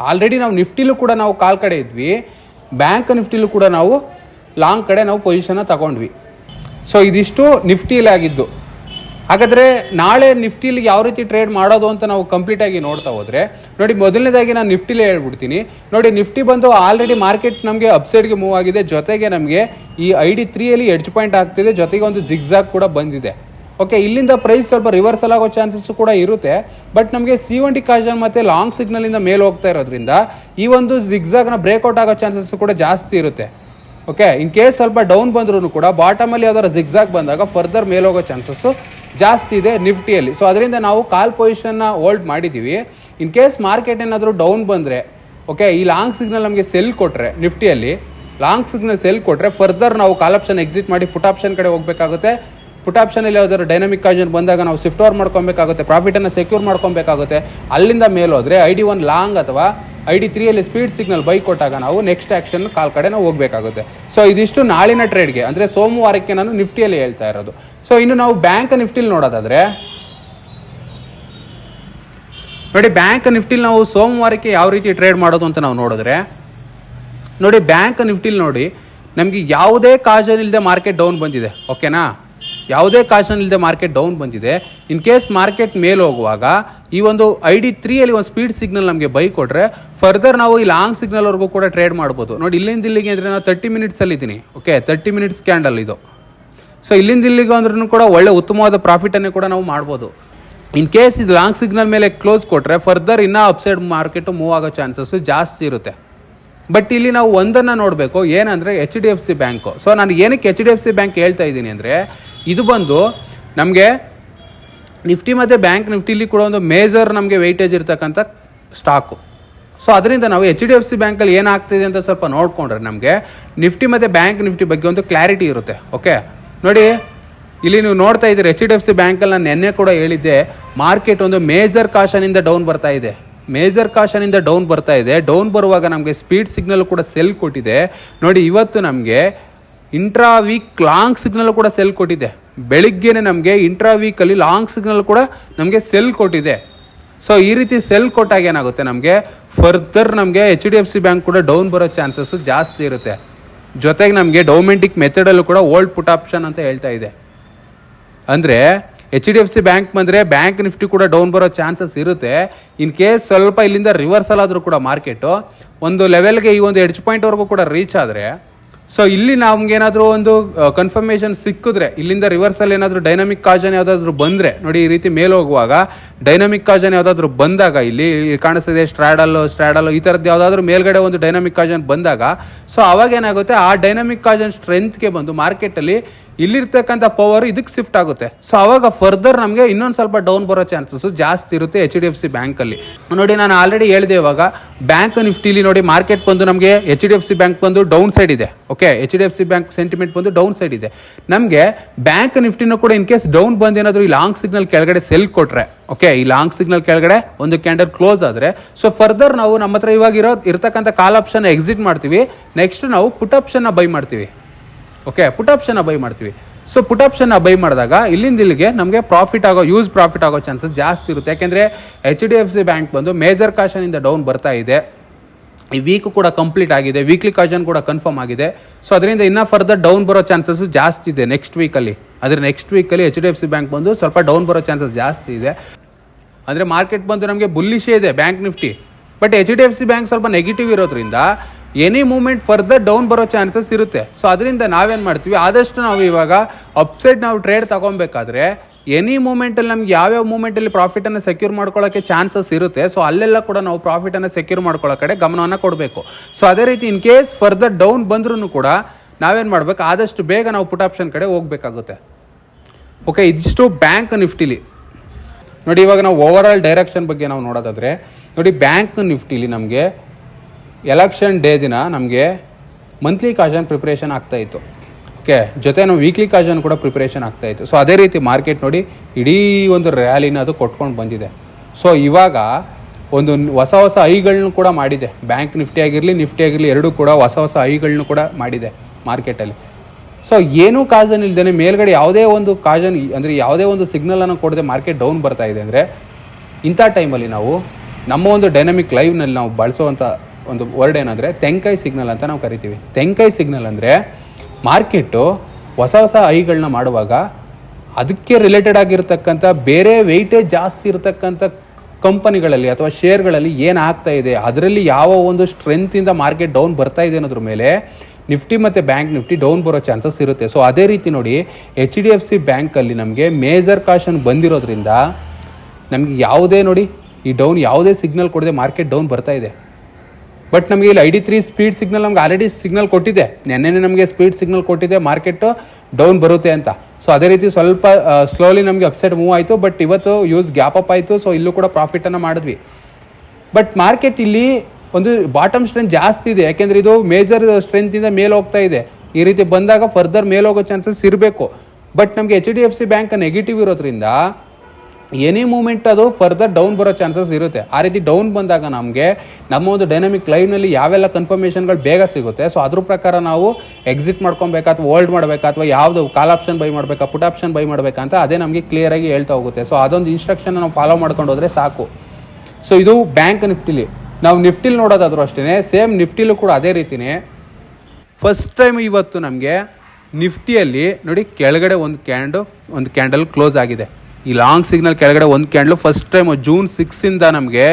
ಆಲ್ರೆಡಿ ನಾವು ನಿಫ್ಟಿಲೂ ಕೂಡ ನಾವು ಕಾಲ್ ಕಡೆ ಇದ್ವಿ ಬ್ಯಾಂಕ್ ನಿಫ್ಟಿಲೂ ಕೂಡ ನಾವು ಲಾಂಗ್ ಕಡೆ ನಾವು ಪೊಸಿಷನ್ನ ತಗೊಂಡ್ವಿ. ಸೊ ಇದಿಷ್ಟು ನಿಫ್ಟಿಯಲ್ಲಿ ಆಗಿದ್ದು. ಹಾಗಾದ್ರೆ ನಾಳೆ ನಿಫ್ಟಿಲಿ ಯಾವ ರೀತಿ ಟ್ರೇಡ್ ಮಾಡೋದು ಅಂತ ನಾವು ಕಂಪ್ಲೀಟಾಗಿ ನೋಡ್ತಾ ಹೋದರೆ, ನೋಡಿ ಮೊದಲನೇದಾಗಿ ನಾನು ನಿಫ್ಟಿಲೇ ಹೇಳ್ಬಿಡ್ತೀನಿ. ನೋಡಿ ನಿಫ್ಟಿ ಬಂದು ಆಲ್ರೆಡಿ ಮಾರ್ಕೆಟ್ ನಮಗೆ ಅಪ್ಸೈಡ್ಗೆ ಮೂವ್ ಆಗಿದೆ. ಜೊತೆಗೆ ನಮಗೆ ಈ ಐ ಡಿ ತ್ರೀಯಲ್ಲಿ ಎಡ್ಜ್ ಪಾಯಿಂಟ್ ಆಗ್ತಿದೆ. ಜೊತೆಗೆ ಒಂದು ಜಿಗ್ಜಾಗ್ ಕೂಡ ಬಂದಿದೆ. ಓಕೆ ಇಲ್ಲಿಂದ ಪ್ರೈಸ್ ಸ್ವಲ್ಪ ರಿವರ್ಸಲ್ ಆಗೋ ಚಾನ್ಸಸ್ ಕೂಡ ಇರುತ್ತೆ. ಬಟ್ ನಮಗೆ ಸಿ ಒನ್ ಡಿ ಕಾಜನ್ ಮತ್ತು ಲಾಂಗ್ ಸಿಗ್ನಲಿಂದ ಮೇಲೆ ಹೋಗ್ತಾ ಇರೋದ್ರಿಂದ ಈ ಒಂದು ಜಿಗ್ಜಾಗ್ನ ಬ್ರೇಕ್ಔಟ್ ಆಗೋ ಚಾನ್ಸಸ್ ಕೂಡ ಜಾಸ್ತಿ ಇರುತ್ತೆ. ಓಕೆ ಇನ್ ಕೇಸ್ ಸ್ವಲ್ಪ ಡೌನ್ ಬಂದ್ರೂ ಕೂಡ ಬಾಟಮಲ್ಲಿ ಯಾವ್ದಾರ ಜಿಗ್ಜಾಗ್ ಬಂದಾಗ ಫರ್ದರ್ ಮೇಲೆ ಹೋಗೋ ಚಾನ್ಸಸ್ಸು ಜಾಸ್ತಿ ಇದೆ ನಿಫ್ಟಿಯಲ್ಲಿ. ಸೊ ಅದರಿಂದ ನಾವು ಕಾಲ್ ಪೊಸಿಷನ್ನ ಹೋಲ್ಡ್ ಮಾಡಿದ್ದೀವಿ ಇನ್ ಕೇಸ್ ಮಾರ್ಕೆಟ್ ಏನಾದರೂ ಡೌನ್ ಬಂದರೆ ಓಕೆ ಈ ಲಾಂಗ್ ಸಿಗ್ನಲ್ ನಮಗೆ ಸೆಲ್ ಕೊಟ್ಟರೆ ನಿಫ್ಟಿಯಲ್ಲಿ ಲಾಂಗ್ ಸಿಗ್ನಲ್ ಸೆಲ್ ಕೊಟ್ಟರೆ ಫರ್ದರ್ ನಾವು ಕಾಲ್ ಆಪ್ಷನ್ ಎಕ್ಸಿಟ್ ಮಾಡಿ ಪುಟ್ ಆಪ್ಷನ್ ಕಡೆ ಹೋಗಬೇಕಾಗುತ್ತೆ. ಪುಟ್ ಆಪ್ಷನಲ್ಲಿ ಯಾವ್ದಾದ್ರು ಡೈನಮಿಕ್ ಕಾಜನ್ ಬಂದಾಗ ನಾವು ಶಿಫ್ಟ್ ಓವರ್ ಮಾಡ್ಕೊಬೇಕಾಗುತ್ತೆ ಪ್ರಾಫಿಟನ್ನು ಸೆಕ್ಯೂರ್ ಮಾಡ್ಕೊಬೇಕಾಗುತ್ತೆ. ಅಲ್ಲಿಂದ ಮೇಲೋದ್ರೆ ಐ ಡಿ ಒನ್ ಲಾಂಗ್ ಅಥವಾ ಐ ಡಿ ತ್ರೀಯಲ್ಲಿ ಸ್ಪೀಡ್ ಸಿಗ್ನಲ್ ಬೈಕ್ ಕೊಟ್ಟಾಗ ನಾವು ನೆಕ್ಸ್ಟ್ ಆ್ಯಕ್ಷನ್ ಕಾಲ್ ಕಡೆ ನಾವು ಹೋಗಬೇಕಾಗುತ್ತೆ. ಸೊ ಇದಿಷ್ಟು ನಾಳಿನ ಟ್ರೇಡ್ಗೆ ಅಂದರೆ ಸೋಮವಾರಕ್ಕೆ ನಾನು ನಿಫ್ಟಿಯಲ್ಲಿ ಹೇಳ್ತಾ ಇರೋದು. ಸೊ ಇನ್ನು ನಾವು ಬ್ಯಾಂಕ್ ನಿಫ್ಟಿಲಿ ನೋಡೋದಾದರೆ, ನೋಡಿ ಬ್ಯಾಂಕ್ ನಿಫ್ಟಿಲಿ ನಾವು ಸೋಮವಾರಕ್ಕೆ ಯಾವ ರೀತಿ ಟ್ರೇಡ್ ಮಾಡೋದು ಅಂತ ನಾವು ನೋಡಿದ್ರೆ, ನೋಡಿ ಬ್ಯಾಂಕ್ ನಿಫ್ಟಿಲಿ ನೋಡಿ, ನಮಗೆ ಯಾವುದೇ ಕಾಜನ್ ಇಲ್ಲದೆ ಮಾರ್ಕೆಟ್ ಡೌನ್ ಬಂದಿದೆ ಓಕೆನಾ ಯಾವುದೇ ಕಾಶನ್ ಇಲ್ಲದೆ ಮಾರ್ಕೆಟ್ ಡೌನ್ ಬಂದಿದೆ. ಇನ್ ಕೇಸ್ ಮಾರ್ಕೆಟ್ ಮೇಲೆ ಹೋಗುವಾಗ, ಈ ಒಂದು ಐ ಡಿ ತ್ರೀಯಲ್ಲಿ ಒಂದು ಸ್ಪೀಡ್ ಸಿಗ್ನಲ್ ನಮಗೆ ಬೈ ಕೊಟ್ಟರೆ ಫರ್ದರ್ ನಾವು ಈ ಲಾಂಗ್ ಸಿಗ್ನಲ್ವರೆಗೂ ಕೂಡ ಟ್ರೇಡ್ ಮಾಡ್ಬೋದು. ನೋಡಿ, ಇಲ್ಲಿಂದ ಇಲ್ಲಿಗೆ ಅಂದರೆ ನಾನು ತರ್ಟಿ ಮಿನಿಟ್ಸಲ್ಲಿ ಇದ್ದೀನಿ. ಓಕೆ ತರ್ಟಿ ಮಿನಿಟ್ಸ್ ಕ್ಯಾಂಡಲ್ ಇದು. ಸೊ ಇಲ್ಲಿಂದ ಇಲ್ಲಿಗೆ ಅಂದ್ರೂ ಕೂಡ ಒಳ್ಳೆ ಉತ್ತಮವಾದ ಪ್ರಾಫಿಟನ್ನೇ ಕೂಡ ನಾವು ಮಾಡ್ಬೋದು. ಇನ್ ಕೇಸ್ ಇದು ಲಾಂಗ್ ಸಿಗ್ನಲ್ ಮೇಲೆ ಕ್ಲೋಸ್ ಕೊಟ್ಟರೆ ಫರ್ದರ್ ಇನ್ನೂ ಅಪ್ಸೈಡ್ ಮಾರ್ಕೆಟು ಮೂವ್ ಆಗೋ ಚಾನ್ಸಸ್ ಜಾಸ್ತಿ ಇರುತ್ತೆ. ಬಟ್ ಇಲ್ಲಿ ನಾವು ಒಂದನ್ನು ನೋಡಬೇಕು. ಏನಂದರೆ H D F C bank so ನಾನು ಏನಕ್ಕೆ H D F C bank ಹೇಳ್ತಾ ಇದ್ದೀನಿ ಅಂದರೆ ಇದು ಬಂದು ನಮಗೆ ನಿಫ್ಟಿ ಮತ್ತು ಬ್ಯಾಂಕ್ ನಿಫ್ಟಿಲಿ ಕೂಡ ಒಂದು ಮೇಜರ್ ನಮಗೆ ವೆಯ್ಟೇಜ್ ಇರ್ತಕ್ಕಂಥ ಸ್ಟಾಕು ಸೊ ಅದರಿಂದ ನಾವು ಎಚ್ ಡಿ ಎಫ್ ಸಿ ಬ್ಯಾಂಕಲ್ಲಿ ಏನಾಗ್ತಿದೆ ಅಂತ ಸ್ವಲ್ಪ ನೋಡಿಕೊಂಡ್ರೆ ನಮಗೆ ನಿಫ್ಟಿ ಮತ್ತು ಬ್ಯಾಂಕ್ ನಿಫ್ಟಿ ಬಗ್ಗೆ ಒಂದು ಕ್ಲಾರಿಟಿ ಇರುತ್ತೆ ಓಕೆ ನೋಡಿ, ಇಲ್ಲಿ ನೀವು ನೋಡ್ತಾ ಇದ್ದೀರಿ ಎಚ್ ಡಿ ಎಫ್ ಸಿ ಬ್ಯಾಂಕಲ್ಲಿ ನಾನು ನಿನ್ನೆ ಕೂಡ ಹೇಳಿದ್ದೆ ಮಾರ್ಕೆಟ್ ಒಂದು ಮೇಜರ್ ಕಾಶನಿಂದ ಡೌನ್ ಬರ್ತಾ ಇದೆ. ಮೇಜರ್ ಕಾಶನಿಂದ ಡೌನ್ ಬರ್ತಾ ಇದೆ. ಡೌನ್ ಬರುವಾಗ ನಮಗೆ ಸ್ಪೀಡ್ ಸಿಗ್ನಲ್ ಕೂಡ ಸೆಲ್ ಕೊಟ್ಟಿದೆ. ನೋಡಿ, ಇವತ್ತು ನಮಗೆ ಇಂಟ್ರಾ ವೀಕ್ ಲಾಂಗ್ ಸಿಗ್ನಲ್ ಕೂಡ ಸೆಲ್ ಕೊಟ್ಟಿದೆ. ಬೆಳಿಗ್ಗೆನೆ ನಮಗೆ ಇಂಟ್ರಾ ವೀಕಲ್ಲಿ ಲಾಂಗ್ ಸಿಗ್ನಲ್ ಕೂಡ ನಮಗೆ ಸೆಲ್ ಕೊಟ್ಟಿದೆ. ಸೊ ಈ ರೀತಿ ಸೆಲ್ ಕೊಟ್ಟಾಗ ಏನಾಗುತ್ತೆ ನಮಗೆ? ಫರ್ದರ್ ನಮಗೆ H D F C bank ಕೂಡ ಡೌನ್ ಬರೋ ಚಾನ್ಸಸ್ ಜಾಸ್ತಿ ಇರುತ್ತೆ. ಜೊತೆಗೆ ನಮಗೆ ಡೊಮೆಂಟಿಕ್ ಮೆಥಡಲ್ಲೂ ಕೂಡ ಓಲ್ಡ್ ಪುಟ್ ಆಪ್ಷನ್ ಅಂತ ಹೇಳ್ತಾ ಇದೆ. ಅಂದರೆ H D F C bank ಬಂದರೆ ಬ್ಯಾಂಕ್ ನಿಫ್ಟಿ ಕೂಡ ಡೌನ್ ಬರೋ ಚಾನ್ಸಸ್ ಇರುತ್ತೆ. ಇನ್ ಕೇಸ್ ಸ್ವಲ್ಪ ಇಲ್ಲಿಂದ ರಿವರ್ಸಲ್ ಆದರೂ ಕೂಡ ಮಾರ್ಕೆಟು ಒಂದು ಲೆವೆಲ್ಗೆ ಈ ಒಂದು ಎಡ್ಜ್ ಪಾಯಿಂಟ್ವರೆಗೂ ಕೂಡ ರೀಚ್ ಆದರೆ ಸೊ ಇಲ್ಲಿ ನಮ್ಗೇನಾದರೂ ಒಂದು ಕನ್ಫರ್ಮೇಷನ್ ಸಿಕ್ಕಿದ್ರೆ, ಇಲ್ಲಿಂದ ರಿವರ್ಸಲ್ ಏನಾದರೂ ಡೈನಮಿಕ್ ಕಾಜನ್ ಯಾವುದಾದ್ರೂ ಬಂದರೆ, ನೋಡಿ ಈ ರೀತಿ ಮೇಲೆ ಹೋಗುವಾಗ ಡೈನಮಿಕ್ ಕಾಜನ್ ಯಾವುದಾದ್ರೂ ಬಂದಾಗ ಇಲ್ಲಿ ಇಲ್ಲಿ ಕಾಣಿಸ್ತಿದೆ ಸ್ಟ್ರಾಡಲ್ ಸ್ಟ್ರಾಡಲ್ಲು ಈ ಥರದ್ದು ಯಾವುದಾದ್ರೂ ಮೇಲ್ಗಡೆ ಒಂದು ಡೈನಮಿಕ್ ಕಾಜನ್ ಬಂದಾಗ ಸೊ ಅವಾಗ ಏನಾಗುತ್ತೆ, ಆ ಡೈನಮಿಕ್ ಕಾಜನ್ ಸ್ಟ್ರೆಂತ್ಗೆ ಬಂದು ಮಾರ್ಕೆಟಲ್ಲಿ ಇಲ್ಲಿರ್ತಕ್ಕಂಥ ಪವರ್ ಇದಕ್ಕೆ ಶಿಫ್ಟ್ ಆಗುತ್ತೆ. ಸೊ ಅವಾಗ ಫರ್ದರ್ ನಮಗೆ ಇನ್ನೊಂದು ಸ್ವಲ್ಪ ಡೌನ್ ಬರೋ ಚಾನ್ಸಸ್ ಜಾಸ್ತಿ ಇರುತ್ತೆ ಎಚ್ ಡಿ ಎಫ್ ಸಿ ಬ್ಯಾಂಕಲ್ಲಿ ನೋಡಿ, ನಾನು ಆಲ್ರೆಡಿ ಹೇಳಿದೆ ಇವಾಗ ಬ್ಯಾಂಕ್ ನಿಫ್ಟಿಲಿ ನೋಡಿ ಮಾರ್ಕೆಟ್ ಬಂದು ನಮಗೆ H D F C bank ಬಂದು ಡೌನ್ ಸೈಡ್ ಇದೆ. Okay H D F C bank sentiment ಬಂದು ಡೌನ್ ಸೈಡ್ ಇದೆ. ನಮಗೆ ಬ್ಯಾಂಕ್ ನಿಫ್ಟಿನೂ ಕೂಡ ಇನ್ ಕೇಸ್ ಡೌನ್ ಬಂದು ಏನಾದರೂ ಈ ಲಾಂಗ್ ಸಿಗ್ನಲ್ ಕೆಳಗಡೆ ಸೆಲ್ ಕೊಟ್ಟರೆ ಓಕೆ ಈ ಲಾಂಗ್ ಸಿಗ್ನಲ್ ಕೆಳಗಡೆ ಒಂದು ಕ್ಯಾಂಡಲ್ ಕ್ಲೋಸ್ ಆದರೆ ಸೊ ಫರ್ದರ್ ನಾವು ನಮ್ಮ ಹತ್ರ ಇವಾಗ ಇರೋ ಇರ್ತಕ್ಕಂಥ ಕಾಲ್ ಆಪ್ಷನ್ ಎಕ್ಸಿಟ್ ಮಾಡ್ತೀವಿ. ನೆಕ್ಸ್ಟ್ ನಾವು ಪುಟ್ ಆಪ್ಷನ್ನ ಬೈ ಮಾಡ್ತೀವಿ. ಓಕೆ ಪುಟ್ ಆಪ್ಷನ್ನ ಬೈ ಮಾಡ್ತೀವಿ. ಸೊ ಪುಟ್ ಆಪ್ಷನ್ನ ಬೈ ಮಾಡಿದಾಗ ಇಲ್ಲಿಂದ ಇಲ್ಲಿಗೆ ನಮಗೆ ಪ್ರಾಫಿಟ್ ಆಗೋ ಯೂಸ್ ಪ್ರಾಫಿಟ್ ಆಗೋ ಚಾನ್ಸಸ್ ಜಾಸ್ತಿ ಇರುತ್ತೆ. ಯಾಕೆಂದರೆ H D F C bank ಬಂದು ಮೇಜರ್ ಕಾಶನಿಂದ ಡೌನ್ ಬರ್ತಾ ಇದೆ. ಈ ವೀಕ್ ಕೂಡ ಕಂಪ್ಲೀಟ್ ಆಗಿದೆ. ವೀಕ್ಲಿ ಕಾಶನ್ ಕೂಡ ಕನ್ಫರ್ಮ್ ಆಗಿದೆ. ಸೊ ಅದರಿಂದ ಇನ್ನೂ ಫರ್ದರ್ ಡೌನ್ ಬರೋ ಚಾನ್ಸಸ್ ಜಾಸ್ತಿ ಇದೆ ನೆಕ್ಸ್ಟ್ ವೀಕಲ್ಲಿ ಆದರೆ ನೆಕ್ಸ್ಟ್ ವೀಕಲ್ಲಿ H D F C bank ಬಂದು ಸ್ವಲ್ಪ ಡೌನ್ ಬರೋ ಚಾನ್ಸಸ್ ಜಾಸ್ತಿ ಇದೆ. ಅಂದರೆ ಮಾರ್ಕೆಟ್ ಬಂದು ನಮಗೆ ಬುಲ್ಲಿಶೇ ಇದೆ bank Nifty. But H D F C bank ಸ್ವಲ್ಪ ನೆಗೆಟಿವ್ ಇರೋದ್ರಿಂದ ಎನಿ ಮೂಮೆಂಟ್ ಫರ್ದರ್ ಡೌನ್ ಬರೋ ಚಾನ್ಸಸ್ ಇರುತ್ತೆ. ಸೊ ಅದರಿಂದ ನಾವೇನು ಮಾಡ್ತೀವಿ? ಆದಷ್ಟು ನಾವು ಇವಾಗ ಅಪ್ಸೈಡ್ ನಾವು ಟ್ರೇಡ್ ತಗೊಬೇಕಾದ್ರೆ ಎನಿ ಮೂಮೆಂಟಲ್ಲಿ ನಮ್ಗೆ ಯಾವ್ಯಾವ ಮೂಮೆಂಟಲ್ಲಿ ಪ್ರಾಫಿಟನ್ನು ಸೆಕ್ಯೂರ್ ಮಾಡ್ಕೊಳ್ಳೋಕ್ಕೆ ಚಾನ್ಸಸ್ ಇರುತ್ತೆ. ಸೊ ಅಲ್ಲೆಲ್ಲ ಕೂಡ ನಾವು ಪ್ರಾಫಿಟನ್ನು ಸೆಕ್ಯೂರ್ ಮಾಡ್ಕೊಳ್ಳೋ ಕಡೆ ಗಮನವನ್ನು ಕೊಡಬೇಕು. ಸೊ ಅದೇ ರೀತಿ ಇನ್ ಕೇಸ್ ಫರ್ದರ್ ಡೌನ್ ಬಂದ್ರೂ ಕೂಡ ನಾವೇನು ಮಾಡ್ಬೇಕು? ಆದಷ್ಟು ಬೇಗ ನಾವು ಪುಟ್ ಆಪ್ಷನ್ ಕಡೆ ಹೋಗಬೇಕಾಗುತ್ತೆ. ಓಕೆ ಇದಿಷ್ಟು ಬ್ಯಾಂಕ್ ನಿಫ್ಟಿಲಿ. ನೋಡಿ, ಇವಾಗ ನಾವು ಓವರ್ ಆಲ್ ಡೈರೆಕ್ಷನ್ ಬಗ್ಗೆ ನಾವು ನೋಡೋದಾದರೆ, ನೋಡಿ ಬ್ಯಾಂಕ್ ನಿಫ್ಟಿಲಿ ನಮಗೆ ಎಲೆಕ್ಷನ್ ಡೇ ದಿನ ನಮಗೆ ಮಂತ್ಲಿ ಕಾಜನ್ ಪ್ರಿಪ್ರೇಷನ್ ಆಗ್ತಾ ಇತ್ತು. ಓಕೆ ಜೊತೆ ನಾವು ವೀಕ್ಲಿ ಕಾಜನ್ ಕೂಡ ಪ್ರಿಪ್ರೇಷನ್ ಆಗ್ತಾ ಇತ್ತು. ಸೊ ಅದೇ ರೀತಿ ಮಾರ್ಕೆಟ್ ನೋಡಿ ಇಡೀ ಒಂದು ರ್ಯಾಲಿನ ಅದು ಕೊಟ್ಕೊಂಡು ಬಂದಿದೆ. ಸೊ ಇವಾಗ ಒಂದು ಹೊಸ ಹೊಸ ಐಗಳನ್ನೂ ಕೂಡ ಮಾಡಿದೆ. ಬ್ಯಾಂಕ್ ನಿಫ್ಟಿ ಆಗಿರಲಿ ನಿಫ್ಟಿ ಆಗಿರಲಿ ಎರಡೂ ಕೂಡ ಹೊಸ ಹೊಸ ಐಗಳನ್ನೂ ಕೂಡ ಮಾಡಿದೆ ಮಾರ್ಕೆಟಲ್ಲಿ ಸೊ ಏನೂ ಕಾಜನ್ ಇಲ್ಲದೇನೆ ಮೇಲ್ಗಡೆ ಯಾವುದೇ ಒಂದು ಕಾಜನ್ ಅಂದರೆ ಯಾವುದೇ ಒಂದು ಸಿಗ್ನಲನ್ನು ಕೊಡದೆ ಮಾರ್ಕೆಟ್ ಡೌನ್ ಬರ್ತಾ ಇದೆ ಅಂದರೆ ಇಂಥ ಟೈಮಲ್ಲಿ ನಾವು ನಮ್ಮ ಒಂದು ಡೈನಮಿಕ್ ಲೈವ್ನಲ್ಲಿ ನಾವು ಬಳಸುವಂಥ ಒಂದು ವರ್ಡ್ ಏನಂದರೆ ತೆಂಕಾಯಿ ಸಿಗ್ನಲ್ ಅಂತ ನಾವು ಕರಿತೀವಿ. ತೆಂಕಾಯಿ ಸಿಗ್ನಲ್ ಅಂದರೆ ಮಾರ್ಕೆಟು ಹೊಸ ಹೊಸ ಐಗಳನ್ನ ಮಾಡುವಾಗ ಅದಕ್ಕೆ ರಿಲೇಟೆಡ್ ಆಗಿರ್ತಕ್ಕಂಥ ಬೇರೆ ವೆಯ್ಟೇಜ್ ಜಾಸ್ತಿ ಇರತಕ್ಕಂಥ ಕಂಪನಿಗಳಲ್ಲಿ ಅಥವಾ ಶೇರ್ಗಳಲ್ಲಿ ಏನು ಆಗ್ತಾ ಇದೆ, ಅದರಲ್ಲಿ ಯಾವ ಒಂದು ಸ್ಟ್ರೆಂತಿಂದ ಮಾರ್ಕೆಟ್ ಡೌನ್ ಬರ್ತಾ ಇದೆ ಅನ್ನೋದ್ರ ಮೇಲೆ ನಿಫ್ಟಿ ಮತ್ತು ಬ್ಯಾಂಕ್ ನಿಫ್ಟಿ ಡೌನ್ ಬರೋ ಚಾನ್ಸಸ್ ಇರುತ್ತೆ. ಸೊ ಅದೇ ರೀತಿ ನೋಡಿ ಎಚ್ ಡಿ ಎಫ್ ಸಿ ಬ್ಯಾಂಕಲ್ಲಿ ನಮಗೆ ಮೇಜರ್ ಕಾಶನ್ ಬಂದಿರೋದ್ರಿಂದ ನಮಗೆ ಯಾವುದೇ ನೋಡಿ, ಈ ಡೌನ್ ಯಾವುದೇ ಸಿಗ್ನಲ್ ಕೊಡದೆ ಮಾರ್ಕೆಟ್ ಡೌನ್ ಬರ್ತಾ ಇದೆ. ಬಟ್ ನಮಗೆ ಇಲ್ಲಿ I D three speed signal ನಮ್ಗೆ ಆಲ್ರೆಡಿ ಸಿಗ್ನಲ್ ಕೊಟ್ಟಿದೆ. ನೆನ್ನೆನೇ ನಮಗೆ ಸ್ಪೀಡ್ ಸಿಗ್ನಲ್ ಕೊಟ್ಟಿದೆ ಮಾರ್ಕೆಟು ಡೌನ್ ಬರುತ್ತೆ ಅಂತ. ಸೊ ಅದೇ ರೀತಿ ಸ್ವಲ್ಪ ಸ್ಲೋಲಿ ನಮಗೆ ಅಪ್ಸೈಡ್ ಮೂವ್ ಆಯಿತು ಬಟ್ ಇವತ್ತು ಯೂಸ್ ಗ್ಯಾಪ್ ಅಪ್ ಆಯಿತು ಸೊ ಇಲ್ಲೂ ಕೂಡ ಪ್ರಾಫಿಟನ್ನು ಮಾಡಿದ್ವಿ. ಬಟ್ ಮಾರ್ಕೆಟ್ ಇಲ್ಲಿ ಒಂದು ಬಾಟಮ್ ಸ್ಟ್ರೆಂತ್ ಜಾಸ್ತಿ ಇದೆ, ಯಾಕೆಂದ್ರೆ ಇದು ಮೇಜರ್ ಸ್ಟ್ರೆಂತಿಂದ ಮೇಲೆ ಹೋಗ್ತಾ ಇದೆ. ಈ ರೀತಿ ಬಂದಾಗ ಫರ್ದರ್ ಮೇಲೆ ಹೋಗೋ ಚಾನ್ಸಸ್ ಇರಬೇಕು. ಬಟ್ ನಮಗೆ H D F C bank negative ಇರೋದ್ರಿಂದ ಎನಿ ಮೂಮೆಂಟ್ ಅದು ಫರ್ದರ್ ಡೌನ್ ಬರೋ ಚಾನ್ಸಸ್ ಇರುತ್ತೆ. ಆ ರೀತಿ ಡೌನ್ ಬಂದಾಗ ನಮಗೆ ನಮ್ಮ ಒಂದು ಡೈನಮಿಕ್ ಲೈವ್ನಲ್ಲಿ ಯಾವೆಲ್ಲ ಕನ್ಫರ್ಮೇಷನ್ಗಳು ಬೇಗ ಸಿಗುತ್ತೆ ಸೊ ಅದ್ರ ಪ್ರಕಾರ ನಾವು ಎಕ್ಸಿಟ್ ಮಾಡ್ಕೊಬೇಕಾ ಅಥವಾ ಹೋಲ್ಡ್ ಮಾಡಬೇಕಾ ಅಥವಾ ಯಾವುದು ಕಾಲ್ ಆಪ್ಷನ್ ಬೈ ಮಾಡಬೇಕಾ ಪುಟ್ ಆಪ್ಷನ್ ಬೈ ಮಾಡಬೇಕಾ ಅಂತ ಅದೇ ನಮಗೆ ಕ್ಲಿಯರಾಗಿ ಹೇಳ್ತಾ ಹೋಗುತ್ತೆ. ಸೊ ಅದೊಂದು ಇನ್ಸ್ಟ್ರಕ್ಷನ್ ನಾವು ಫಾಲೋ ಮಾಡ್ಕೊಂಡು ಹೋದರೆ ಸಾಕು. ಸೊ ಇದು ಬ್ಯಾಂಕ್ ನಿಫ್ಟಿಲಿ. ನಾವು ನಿಫ್ಟಿಲಿ ನೋಡೋದಾದ್ರೂ ಅಷ್ಟೇ ಸೇಮ್ ನಿಫ್ಟಿಲೂ ಕೂಡ ಅದೇ ರೀತಿನೇ. ಫಸ್ಟ್ ಟೈಮ್ ಇವತ್ತು ನಮಗೆ ನಿಫ್ಟಿಯಲ್ಲಿ ನೋಡಿ ಕೆಳಗಡೆ ಒಂದು ಕ್ಯಾಂಡು ಒಂದು ಕ್ಯಾಂಡಲ್ ಕ್ಲೋಸ್ ಆಗಿದೆ. ಈ ಲಾಂಗ್ ಸಿಗ್ನಲ್ ಕೆಳಗಡೆ ಒಂದು ಕ್ಯಾಂಡ್ಲು ಫಸ್ಟ್ ಟೈಮ್ ಜೂನ್ ಸಿಕ್ಸಿಂದ ನಮಗೆ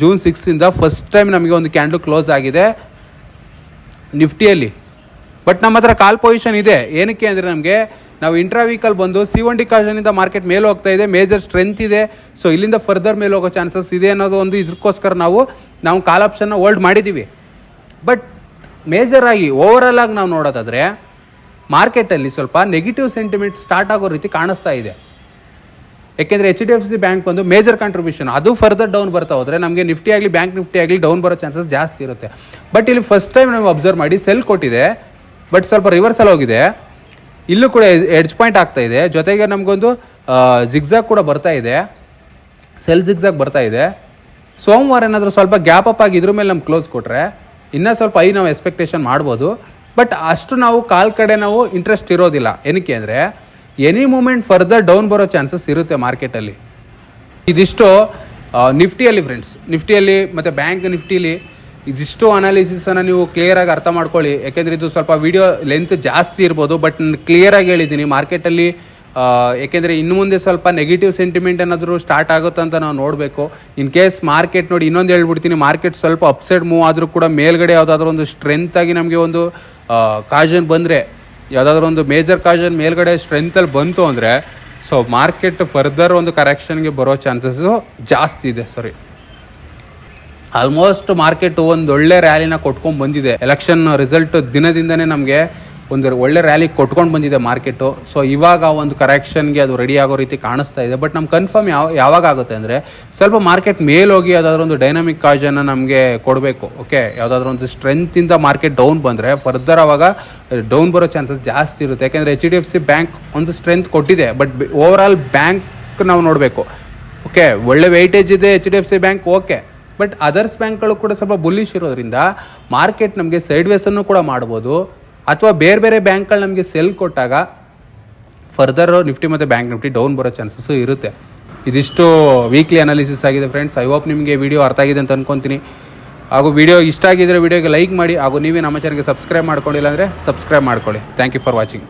ಜೂನ್ ಸಿಕ್ಸಿಂದ ಫಸ್ಟ್ ಟೈಮ್ ನಮಗೆ ಒಂದು ಕ್ಯಾಂಡ್ಲು ಕ್ಲೋಸ್ ಆಗಿದೆ. ನಿಫ್ಟಿಯಲ್ಲಿ. ಬಟ್ ನಮ್ಮ ಹತ್ರ ಕಾಲ್ ಪೊಸಿಷನ್ ಇದೆ. ಏನಕ್ಕೆ ಅಂದರೆ ನಮಗೆ, ನಾವು ಇಂಟ್ರಾ ವೀಕಲ್ ಬಂದು ಸಿ ಒನ್ ಡಿ ಮಾರ್ಕೆಟ್ ಮೇಲೆ ಹೋಗ್ತಾ ಇದೆ ಮೇಜರ್ ಸ್ಟ್ರೆಂತ್ ಇದೆ. ಸೊ ಇಲ್ಲಿಂದ ಫರ್ದರ್ ಮೇಲೆ ಹೋಗೋ ಚಾನ್ಸಸ್ ಇದೆ ಅನ್ನೋದು ಒಂದು ಇದಕ್ಕೋಸ್ಕರ ನಾವು ನಾವು ಕಾಲ್ ಆಪ್ಷನ್ನ ಹೋಲ್ಡ್ ಮಾಡಿದ್ದೀವಿ ಬಟ್ ಮೇಜರ್ ಆಗಿ ಓವರಾಲ್ ಆಗಿ ನಾವು ನೋಡೋದಾದರೆ ಮಾರ್ಕೆಟಲ್ಲಿ ಸ್ವಲ್ಪ ನೆಗೆಟಿವ್ ಸೆಂಟಿಮೆಂಟ್ ಸ್ಟಾರ್ಟ್ ಆಗೋ ರೀತಿ ಕಾಣಿಸ್ತಾ ಇದೆ. ಯಾಕೆಂದರೆ H D F C bank ಒಂದು ಮೇಜರ್ ಕಾಂಟ್ರಿಬ್ಯೂಷನ್ ಅದು ಫರ್ದರ್ ಡೌನ್ ಬರ್ತಾ ಹೋದರೆ ನಮಗೆ ನಿಫ್ಟಿ ಆಗಲಿ ಬ್ಯಾಂಕ್ ನಿಫ್ಟಿ ಆಗಲಿ ಡೌನ್ ಬರೋ ಚಾನ್ಸಸ್ ಜಾಸ್ತಿ ಇರುತ್ತೆ. ಬಟ್ ಇಲ್ಲಿ ಫಸ್ಟ್ ಟೈಮ್ ನಾವು ಅಬ್ಸರ್ವ್ ಮಾಡಿ ಸೆಲ್ ಕೊಟ್ಟಿದೆ ಬಟ್ ಸ್ವಲ್ಪ ರಿವರ್ಸಲ್ ಹೋಗಿದೆ. ಇಲ್ಲೂ ಕೂಡ ಎಡ್ಜ್ ಪಾಯಿಂಟ್ ಆಗ್ತಾ ಇದೆ. ಜೊತೆಗೆ ನಮಗೊಂದು ಜಿಗ್ಜಾಗ್ ಕೂಡ ಬರ್ತಾ ಇದೆ. ಸೆಲ್ ಜಿಗ್ಜಾಗ್ ಬರ್ತಾ ಇದೆ. ಸೋಮವಾರ ಏನಾದರೂ ಸ್ವಲ್ಪ ಗ್ಯಾಪ್ ಅಪ್ ಆಗಿ ಇದ್ರ ಮೇಲೆ ನಮ್ಗೆ ಕ್ಲೋಸ್ ಕೊಟ್ಟರೆ ಇನ್ನೂ ಸ್ವಲ್ಪ ಐ ನಾವು ಎಕ್ಸ್ಪೆಕ್ಟೇಷನ್ ಮಾಡ್ಬೋದು. ಬಟ್ ಅಷ್ಟು ನಾವು ಕಾಲ್ ಕಡೆ ನಾವು ಇಂಟ್ರೆಸ್ಟ್ ಇರೋದಿಲ್ಲ. ಏನಕ್ಕೆ ಅಂದರೆ ಎನಿ ಮೂಮೆಂಟ್ ಫರ್ದರ್ ಡೌನ್ ಬರೋ ಚಾನ್ಸಸ್ ಇರುತ್ತೆ ಮಾರ್ಕೆಟಲ್ಲಿ ಇದಿಷ್ಟು ನಿಫ್ಟಿಯಲ್ಲಿ ಫ್ರೆಂಡ್ಸ್ ನಿಫ್ಟಿಯಲ್ಲಿ ಮತ್ತು ಬ್ಯಾಂಕ್ ನಿಫ್ಟಿಲಿ ಇದಿಷ್ಟು ಅನಾಲಿಸಿಸನ್ನು ನೀವು ಕ್ಲಿಯರಾಗಿ ಅರ್ಥ ಮಾಡ್ಕೊಳ್ಳಿ. ಯಾಕೆಂದರೆ ಇದು ಸ್ವಲ್ಪ ವಿಡಿಯೋ ಲೆಂತ್ ಜಾಸ್ತಿ ಇರ್ಬೋದು ಬಟ್ ಕ್ಲಿಯರಾಗಿ ಹೇಳಿದ್ದೀನಿ ಮಾರ್ಕೆಟಲ್ಲಿ ಏಕೆಂದರೆ ಇನ್ನು ಮುಂದೆ ಸ್ವಲ್ಪ ನೆಗೆಟಿವ್ ಸೆಂಟಿಮೆಂಟ್ ಏನಾದರೂ ಸ್ಟಾರ್ಟ್ ಆಗುತ್ತೆ ಅಂತ ನಾವು ನೋಡಬೇಕು. ಇನ್ ಕೇಸ್ ಮಾರ್ಕೆಟ್ ನೋಡಿ ಇನ್ನೊಂದು ಹೇಳ್ಬಿಡ್ತೀನಿ ಮಾರ್ಕೆಟ್ ಸ್ವಲ್ಪ ಅಪ್ಸೈಡ್ ಮೂವ್ ಆದರೂ ಕೂಡ ಮೇಲ್ಗಡೆ ಯಾವುದಾದ್ರೂ ಒಂದು ಸ್ಟ್ರೆಂತ್ ಆಗಿ ನಮಗೆ ಒಂದು ಕಾಜನ್ ಬಂದರೆ ಯಾವುದಾದ್ರೂ ಒಂದು ಮೇಜರ್ ಕಾಜನ್ ಮೇಲ್ಗಡೆ ಸ್ಟ್ರೆಂತಲ್ಲಿ ಬಂತು ಅಂದರೆ ಸೊ ಮಾರ್ಕೆಟ್ ಫರ್ದರ್ ಒಂದು ಕರೆಕ್ಷನ್ಗೆ ಬರೋ ಚಾನ್ಸಸ್ಸು ಜಾಸ್ತಿ ಇದೆ ಸಾರಿ ಆಲ್ಮೋಸ್ಟ್ ಮಾರ್ಕೆಟ್ ಒಂದು ಒಳ್ಳೆ ರ್ಯಾಲಿನ ಕೊಟ್ಕೊಂಡು ಬಂದಿದೆ. ಎಲೆಕ್ಷನ್ ರಿಸಲ್ಟ್ ದಿನದಿಂದನೇ ನಮಗೆ ಒಂದು ಒಳ್ಳೆ ರ್ಯಾಲಿ ಕೊಟ್ಕೊಂಡು ಬಂದಿದೆ ಮಾರ್ಕೆಟು ಸೊ ಇವಾಗ ಒಂದು ಕರೆಕ್ಷನ್ಗೆ ಅದು ರೆಡಿ ಆಗೋ ರೀತಿ ಕಾಣಿಸ್ತಾ ಇದೆ. ಬಟ್ ನಮ್ಗೆ ಕನ್ಫರ್ಮ್ ಯಾವ, ಯಾವಾಗ ಆಗುತ್ತೆ ಅಂದರೆ, ಸ್ವಲ್ಪ ಮಾರ್ಕೆಟ್ ಮೇಲೋಗಿ ಯಾವುದಾದ್ರೂ ಒಂದು ಡೈನಾಮಿಕ್ ಕಾಜನ್ನು ನಮಗೆ ಕೊಡಬೇಕು ಓಕೆ ಯಾವುದಾದ್ರೂ ಒಂದು ಸ್ಟ್ರೆಂತಿಂದ ಮಾರ್ಕೆಟ್ ಡೌನ್ ಬಂದರೆ ಫರ್ದರ್ ಆವಾಗ ಡೌನ್ ಬರೋ ಚಾನ್ಸಸ್ ಜಾಸ್ತಿ ಇರುತ್ತೆ. ಯಾಕೆಂದರೆ H D F C bank ಒಂದು ಸ್ಟ್ರೆಂತ್ ಕೊಟ್ಟಿದೆ ಬಟ್ ಓವರ್ ಆಲ್ ಬ್ಯಾಂಕ್ ನಾವು ನೋಡಬೇಕು ಓಕೆ ಒಳ್ಳೆ ವೆಯ್ಟೇಜ್ ಇದೆ H D F C bank okay but others ಬ್ಯಾಂಕ್ಗಳು ಕೂಡ ಸ್ವಲ್ಪ ಬುಲ್ಲಿಶ್ ಇರೋದ್ರಿಂದ ಮಾರ್ಕೆಟ್ ನಮಗೆ ಸೈಡ್ ವೇಸನ್ನು ಕೂಡ ಮಾಡ್ಬೋದು. ಅಥವಾ ಬೇರೆ ಬೇರೆ ಬ್ಯಾಂಕ್ಗಳು ನಮಗೆ ಸೆಲ್ ಕೊಟ್ಟಾಗ ಫರ್ದರ್ ನಿಫ್ಟಿ ಮತ್ತು ಬ್ಯಾಂಕ್ ನಿಫ್ಟಿ ಡೌನ್ ಬರೋ ಚಾನ್ಸಸ್ಸು ಇರುತ್ತೆ. ಇದಿಷ್ಟು ವೀಕ್ಲಿ ಅನಾಲಿಸಿಸ್ ಆಗಿದೆ ಫ್ರೆಂಡ್ಸ್ ಐ ಹೋಪ್ ನಿಮಗೆ ವಿಡಿಯೋ ಅರ್ಥ ಆಗಿದೆ ಅಂತ ಅನ್ಕೊತೀನಿ. ಹಾಗೂ ವಿಡಿಯೋ ಇಷ್ಟ ಆಗಿದ್ದರೆ ವಿಡಿಯೋಗೆ ಲೈಕ್ ಮಾಡಿ ಹಾಗೂ ನೀವೇ ನಮ್ಮ ಚಾನಲ್ಗೆ ಸಬ್ಸ್ಕ್ರೈಬ್ ಮಾಡ್ಕೊಂಡಿಲ್ಲ ಅಂದರೆ ಸಬ್ಸ್ಕ್ರೈಬ್ ಮಾಡ್ಕೊಳ್ಳಿ. Thank you for watching